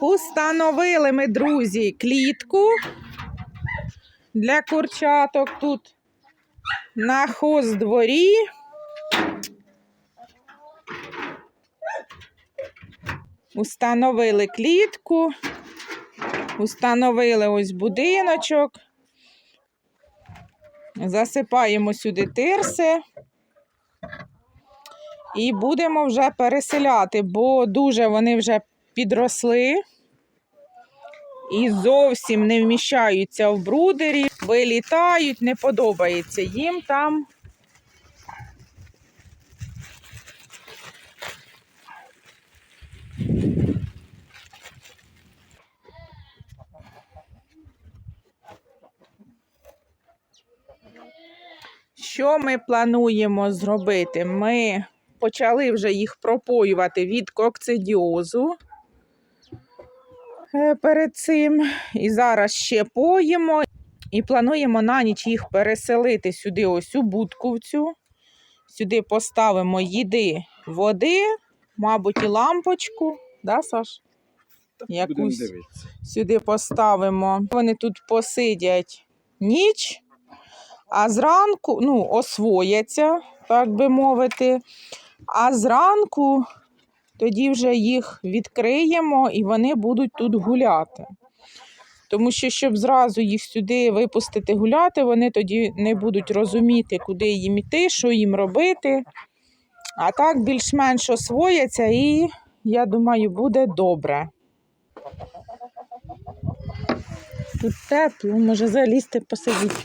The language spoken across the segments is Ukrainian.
Установили ми, друзі, клітку для курчаток тут на хоздворі. Установили клітку, установили ось будиночок. Засипаємо сюди тирси. І будемо вже переселяти, бо дуже вони вже підросли і зовсім не вміщаються в брудері, вилітають, не подобається їм там. Що ми плануємо зробити? Ми почали вже їх пропоювати від кокцидіозу перед цим. І зараз ще поїмо. І плануємо на ніч їх переселити сюди, ось у будку в цю. Сюди поставимо їди, води, мабуть, і лампочку. Да, Саш? Якусь сюди поставимо. Вони тут посидять ніч, а зранку ну, освояться, так би мовити. А зранку тоді вже їх відкриємо і вони будуть тут гуляти. Тому що, щоб зразу їх сюди випустити гуляти, вони тоді не будуть розуміти, куди їм іти, що їм робити. А так більш-менш освояться і, я думаю, буде добре. Тут тепло, може залізти посидіти.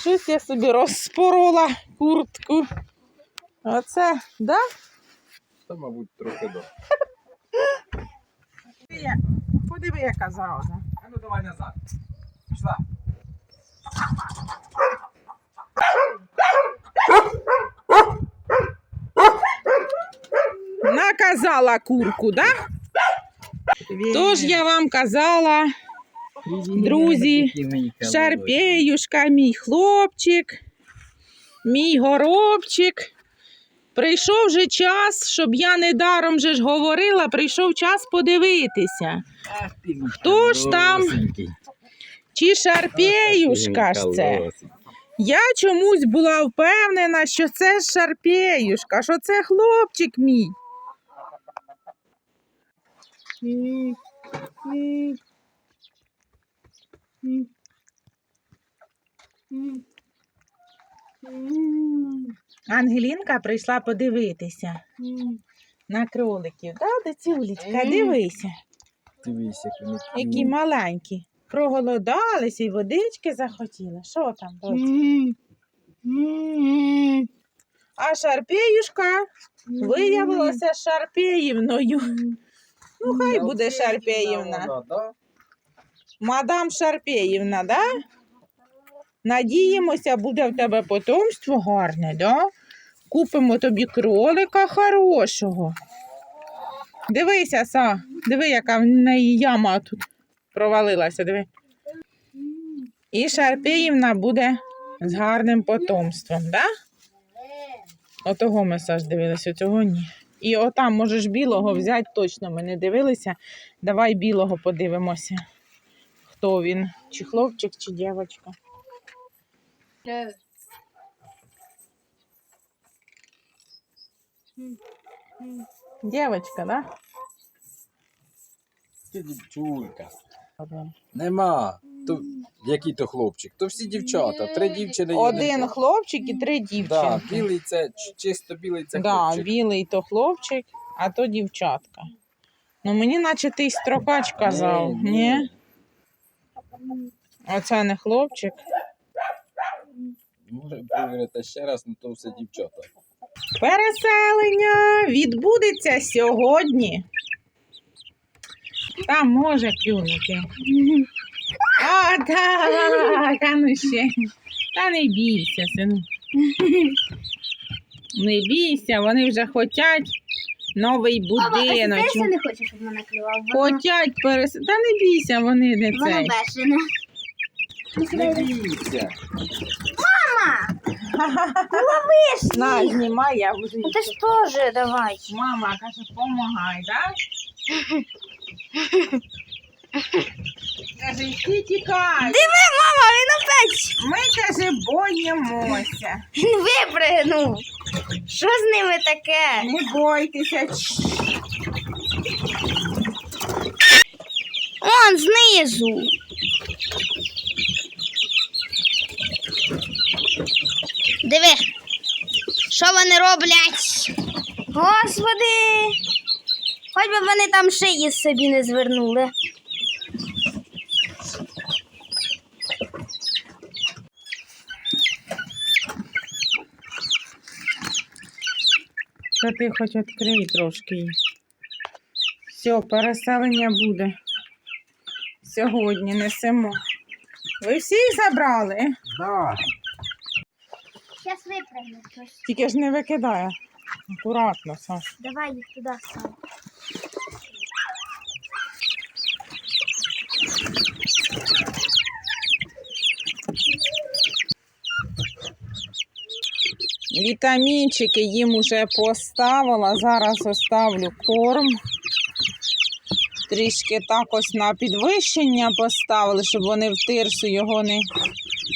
Щось я собі розпорола куртку. Оце, да? Та, мабуть, трохи до. Подиви, яка зараза. А ну давай назад. Пішла. Наказала курку, да? Тож я вам казала, друзі, Шарпеюшка, мій хлопчик, мій горобчик. Прийшов же час, щоб я недаром же ж говорила, прийшов час подивитися. Хто ж там? Чи шарпеюшка ж це? Я чомусь була впевнена, що це шарпеюшка, що це хлопчик мій. Ангелінка прийшла подивитися на кроликів. Да, доцюлечка, дивися, вони. які маленькі. Проголодалися і водички захотіли. Що там? А шарпеюшка виявилася шарпеївною. Ну, хай буде Шарпеївна. Мадам Шарпеївна, да? Надіємося, буде в тебе потомство гарне, да? Купимо тобі кролика хорошого. Дивися, Са, диви, яка в неї яма тут провалилася, диви. І Шарпеївна буде з гарним потомством, да? Отого ми Саш дивилися, цього ні. І отам можеш білого взяти, точно ми не дивилися. Давай білого подивимося. Хто він? Чи хлопчик, чи дівчинка? Дівчинка, да? Це дівчулька. Нема. То, який то хлопчик? То всі дівчата. Три дівчини. і Один хлопчик і три Да, дівчинки. білий це ч- чисто білий це да, хлопчик. білий то хлопчик, а то дівчатка. Ну мені наче ти й строкач казав, Ні, ні? ні. Оце не хлопчик. Може перевірити ще раз, ну то все дівчата. Переселення відбудеться сьогодні. Там може клюнути. А, так, а ну ще. Та не бійся, сину. Не бійся, вони вже хочуть новий Мама, а ти не хочеш, щоб мене клював? Воно, Хочуть перес... Та не бійся, вони не воно цей. бешене. Не бійся. Мама! На, знімай, я. Ну ти ж теж давай. Мама каже, помагай, так? Каже, йди тікай. Диви, мама, він опять Ми, каже, боїмося. він випригнув. Що з ними таке? Не бойтеся. Он знизу. Диви, що вони роблять? Господи! Хоч би вони там шиї собі не звернули. Та ти хоч відкрий трошки її. Все, переселення буде. Сьогодні несемо. Ви всі забрали? Да. Зараз випрягну щось. Тільки ж не викидає. Акуратно, Саш. Давай їх туди сам. Вітамінчики їм уже поставила. Зараз оставлю корм. Трішки так ось на підвищення поставили, щоб вони в тирсу його не,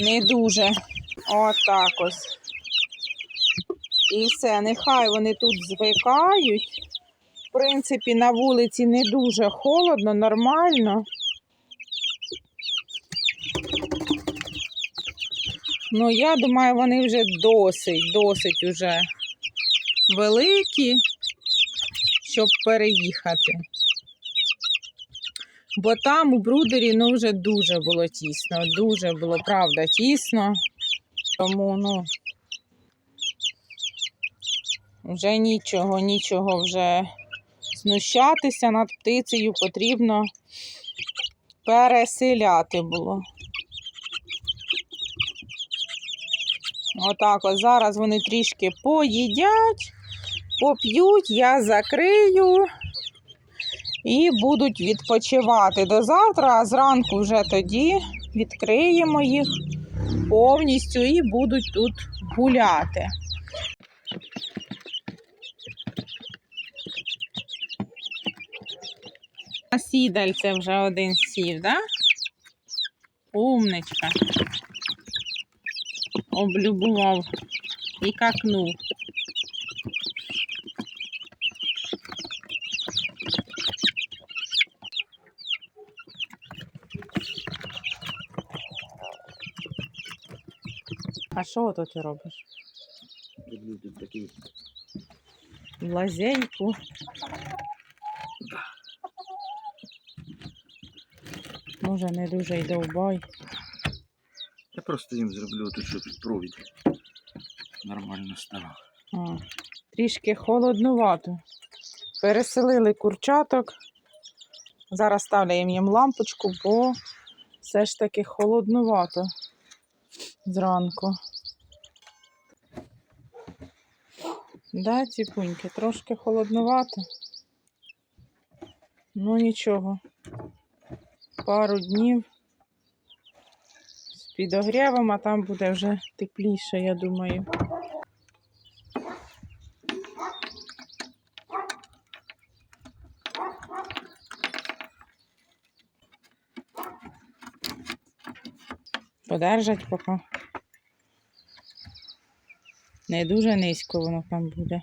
не дуже. Отак ось. І все, нехай вони тут звикають. В принципі, на вулиці не дуже холодно, нормально. Ну, я думаю, вони вже досить, досить уже великі, щоб переїхати. Бо там у брудері ну, вже дуже було тісно, дуже було правда тісно. Тому ну вже нічого, нічого вже знущатися над птицею потрібно переселяти було. Отак от зараз вони трішки поїдять, поп'ють, я закрию і будуть відпочивати до завтра, а зранку вже тоді відкриємо їх повністю і будуть тут гуляти. А сідальце вже один сів, да? Умничка облюбував і какнув. А що ото ти робиш? Люблю тут такі. В лазейку. Може, не дуже й довбай. Я просто їм зроблю тут, щоб провід нормально ставав. А, трішки холоднувато. Переселили курчаток. Зараз ставляємо їм лампочку, бо все ж таки холоднувато зранку. Да, ціпуньки, трошки холоднувато. Ну нічого. Пару днів з підогрівом, а там буде вже тепліше, я думаю. Подержать поки. Не дуже низько воно там буде.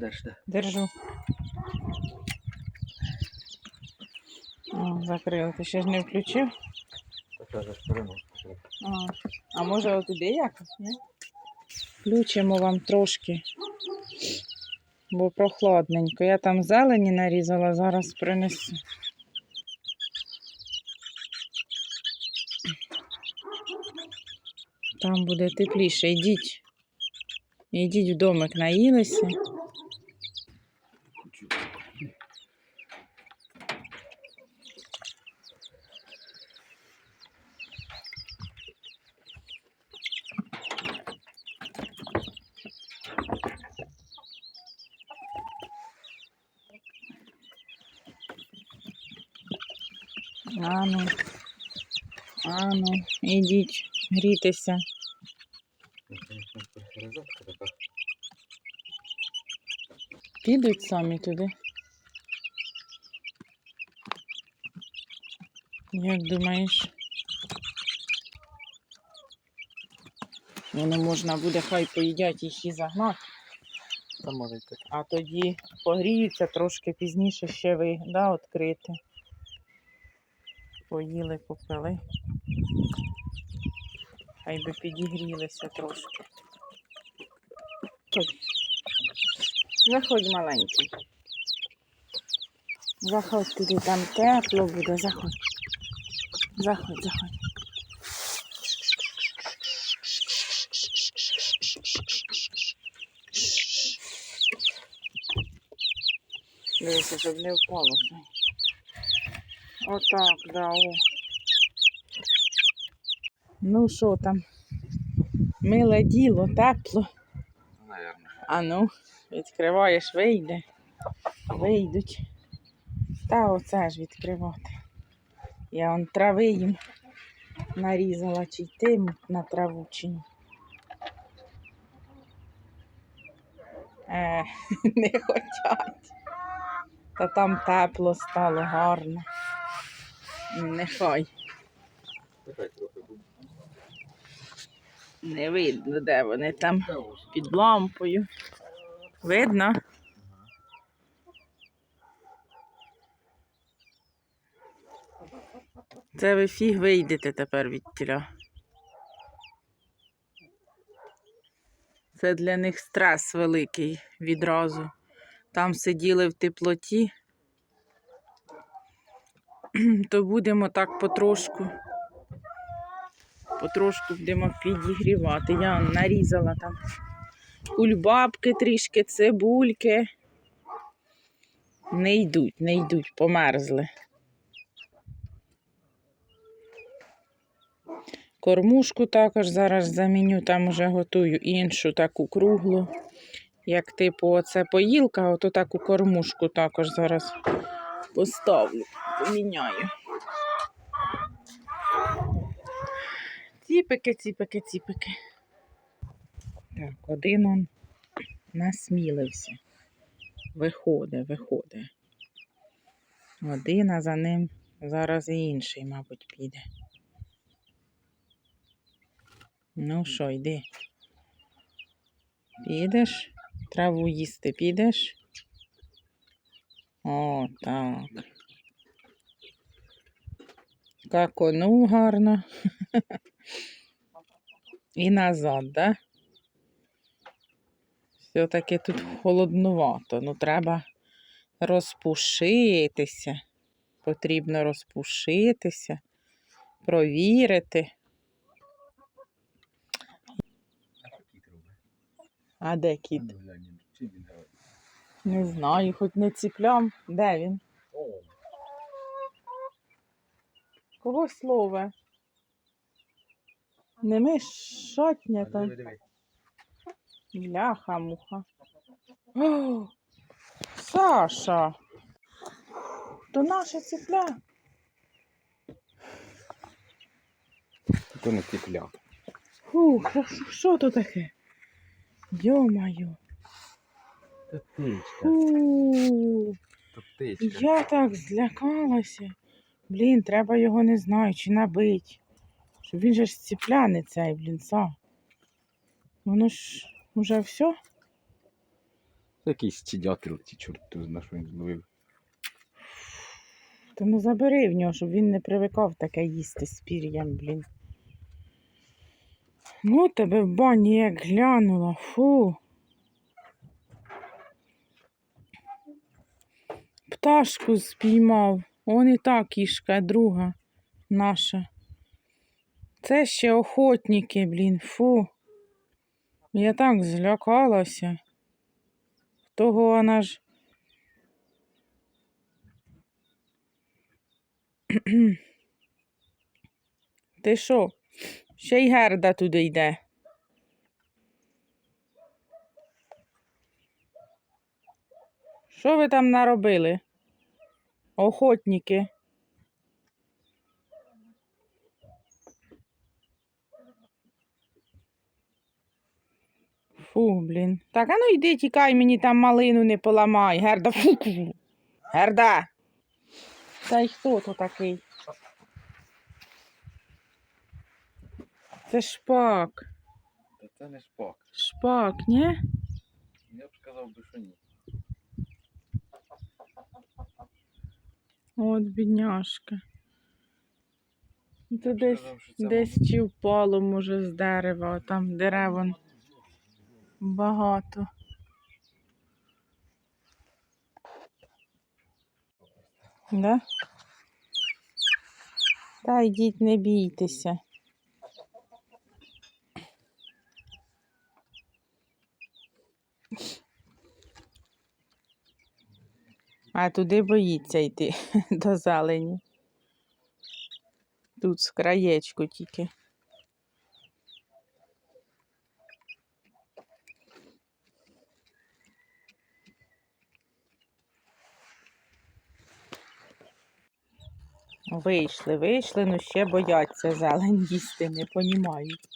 А ну подожди. Держу. О, закрила. Ти ще ж не включив? А, а може отуди якось, ні? Включимо вам трошки, бо прохладненько. Я там зелені нарізала, зараз принесу. Там буде тепліше. Йдіть. Йдіть в домик, наїлися. Ану. Ану, ідіть грітися. Підуть самі туди. Як думаєш? Ну, не можна буде, хай поїдять їх і загнати, а тоді погріються трошки пізніше ще ви, да, відкрити. Поїли, попили. Хай би підігрілися трошки. Ходь. Заходь маленький. Заходь туди, там тепло буде, заходь. Заходь, заходь. Дивися, щоб не впало. Отак, да, о. Ну що там? Миле діло, тепло. Наверно. А ну, відкриваєш, вийде. Вийдуть. Та оце ж відкривати. Я он трави їм нарізала, чи йтимуть на траву, чи ні. Е, не хочуть. Та там тепло стало гарно. Нехай. Не видно, де вони там під лампою. Видно? Це ви фіг вийдете тепер від тіля. Це для них стрес великий відразу. Там сиділи в теплоті, то будемо так потрошку. Потрошку будемо підігрівати. Я нарізала там кульбабки трішки, цибульки. Не йдуть, не йдуть, померзли. Кормушку також зараз заміню, там уже готую іншу таку круглу. Як типу оце поїлка, ото таку кормушку також зараз поставлю, поміняю. Ціпики, ціпики, ціпики. Так, один он насмілився. Виходить, виходить. Один, а за ним зараз і інший, мабуть, піде. Ну що, йди. Підеш? Траву їсти підеш? О, так. Какону гарно. І назад, да? Все-таки тут холоднувато. Ну, треба розпушитися. Потрібно розпушитися, провірити. А де кіт? Ну, глянь, чим він грає? Не знаю, хоч не ціплям. Де він? Кого слове? Не мишотня а там. Бляха муха. О, Саша. То наша ціпля. То не тепля. Фух, що- що то таке? Йо-моє. Птичка. Я так злякалася. Блін, треба його не знаю, чи набити. Щоб він же ж ціпляне цей, блін, са. Воно ж уже все? Якийсь чидятел, ті чорт тут на що він зловив. То ну забери в нього, щоб він не привикав таке їсти з пір'ям, блін. Ну, тебе в бані як глянула, фу. Пташку спіймав. Он і та кішка, друга наша. Це ще охотники, блін, фу. Я так злякалася. Того вона ж Ти що? Ще й герда туди йде. Що ви там наробили? охотники. Фу, блін. Так, а ну йди, тікай мені там малину не поламай. Герда, фу. Герда. Та й хто то такий? Це шпак. Та це не шпак. Шпак, ні? Я б сказав, би, що ні. От бідняшка. Це То десь, десь чи впало, може, з дерева, а там дерев багато. Да? Та йдіть, не бійтеся. А туди боїться йти до зелені. Тут з краєчку тільки. Вийшли, вийшли, ну ще бояться зелень їсти, не понімають.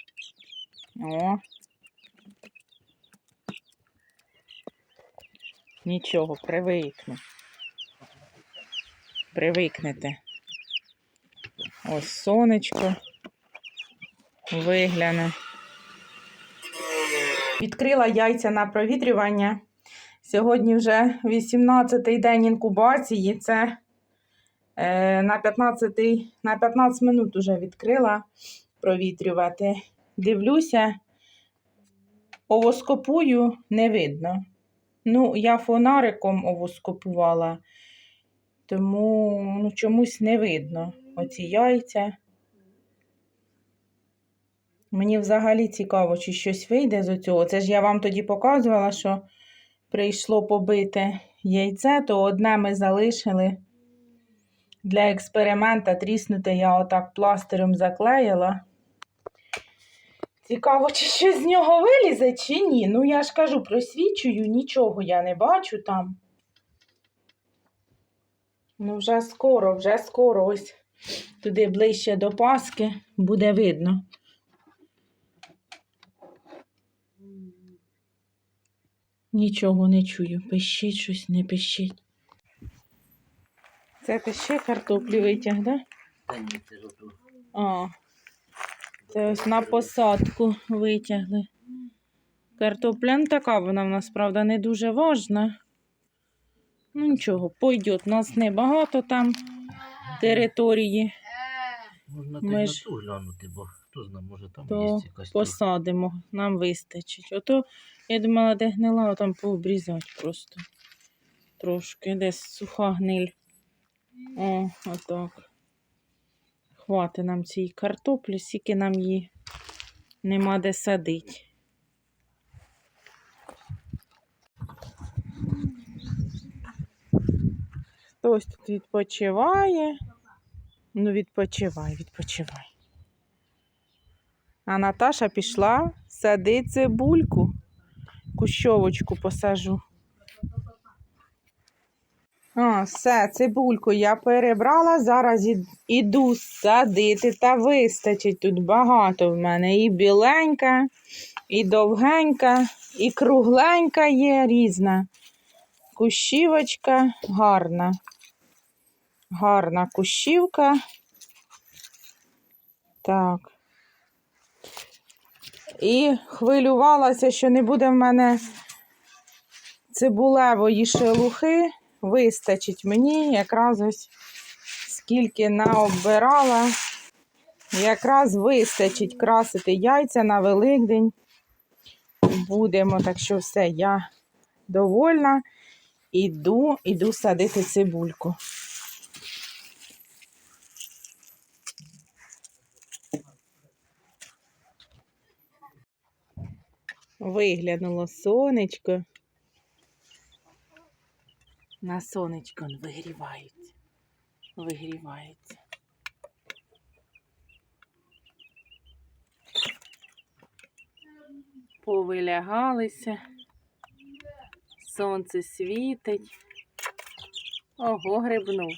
О. Нічого, привикну. Привикнете. Ось сонечко вигляне. Відкрила яйця на провітрювання. Сьогодні вже 18-й день інкубації. Це е, на 15, на 15 минут вже відкрила провітрювати. Дивлюся, овоскопую не видно. Ну, я фонариком овоскопувала, тому ну, чомусь не видно оці яйця. Мені взагалі цікаво, чи щось вийде з цього. Це ж я вам тоді показувала, що прийшло побите яйце, то одне ми залишили для експеримента. Тріснуте я отак пластирем заклеїла. Цікаво, чи щось з нього вилізе, чи ні. Ну, я ж кажу, просвічую, нічого я не бачу там. Ну, вже скоро, вже скоро ось туди ближче до Паски буде видно. Нічого не чую. Пищить щось, не пищить. Це ти ще картоплі витяг, да? Та ні, це. А, це ось на посадку витягли. Картопля ну, така, вона в нас, правда, не дуже важна. Ну нічого, пойде. У нас небагато там території. Можна Ми ж- ту глянути, бо хто знає, може там То є якась. Посадимо, нам вистачить. Ото, я думала, де гнила, а там пообрізати просто. Трошки, десь суха гниль. О, отак. Хвати нам цієї картоплі, скільки нам її нема де садити. Хтось тут відпочиває. Ну, відпочивай, відпочивай. А Наташа пішла садити цибульку. Кущовочку посажу. А, все, цибульку я перебрала. Зараз іду садити та вистачить. Тут багато в мене. І біленька, і довгенька, і кругленька є різна. Кущівочка гарна. Гарна кущівка. Так. І хвилювалася, що не буде в мене цибулевої шелухи. Вистачить мені якраз ось скільки наобирала. Якраз вистачить красити яйця на Великдень. Будемо, так що все, я довольна. Іду, іду садити цибульку. Виглянуло сонечко. На сонечко он вигрівається. Вигрівається. Повилягалися. Сонце світить. Ого, грибнув.